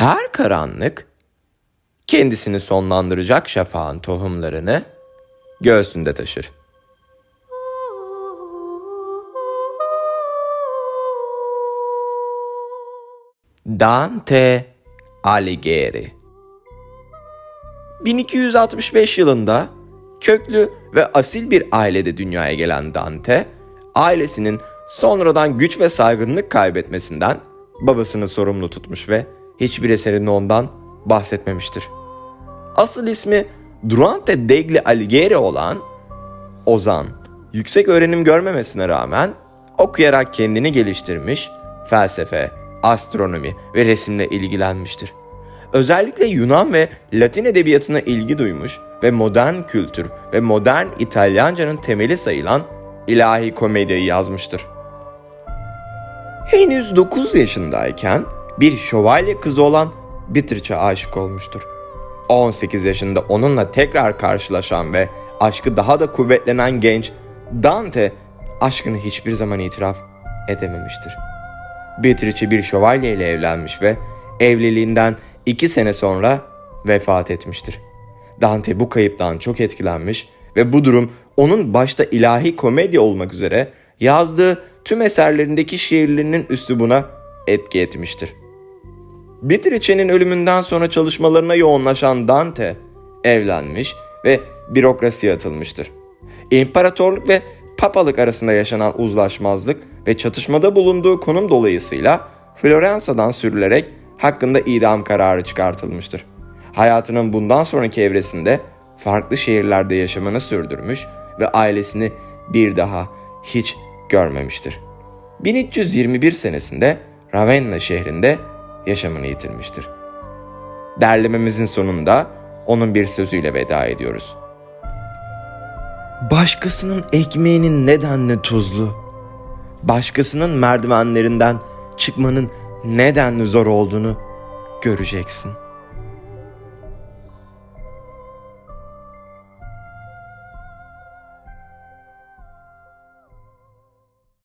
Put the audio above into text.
Her karanlık kendisini sonlandıracak şafağın tohumlarını göğsünde taşır. Dante Alighieri 1265 yılında köklü ve asil bir ailede dünyaya gelen Dante, ailesinin sonradan güç ve saygınlık kaybetmesinden babasını sorumlu tutmuş ve hiçbir eserinde ondan bahsetmemiştir. Asıl ismi Durante degli Alighieri olan Ozan, yüksek öğrenim görmemesine rağmen okuyarak kendini geliştirmiş, felsefe, astronomi ve resimle ilgilenmiştir. Özellikle Yunan ve Latin edebiyatına ilgi duymuş ve modern kültür ve modern İtalyancanın temeli sayılan ilahi komediyi yazmıştır. Henüz 9 yaşındayken bir şövalye kızı olan Beatrice'e aşık olmuştur. 18 yaşında onunla tekrar karşılaşan ve aşkı daha da kuvvetlenen genç Dante aşkını hiçbir zaman itiraf edememiştir. Beatrice bir şövalye ile evlenmiş ve evliliğinden iki sene sonra vefat etmiştir. Dante bu kayıptan çok etkilenmiş ve bu durum onun başta ilahi komedya olmak üzere yazdığı tüm eserlerindeki şiirlerinin üslubuna etki etmiştir. Beatrice'nin ölümünden sonra çalışmalarına yoğunlaşan Dante evlenmiş ve bürokrasiye atılmıştır. İmparatorluk ve papalık arasında yaşanan uzlaşmazlık ve çatışmada bulunduğu konum dolayısıyla Floransa'dan sürülerek hakkında idam kararı çıkartılmıştır. Hayatının bundan sonraki evresinde farklı şehirlerde yaşamını sürdürmüş ve ailesini bir daha hiç görmemiştir. 1321 senesinde Ravenna şehrinde yaşamını yitirmiştir. Derlememizin sonunda onun bir sözüyle veda ediyoruz. Başkasının ekmeğinin nedenle tuzlu, başkasının merdivenlerinden çıkmanın nedenli zor olduğunu göreceksin.''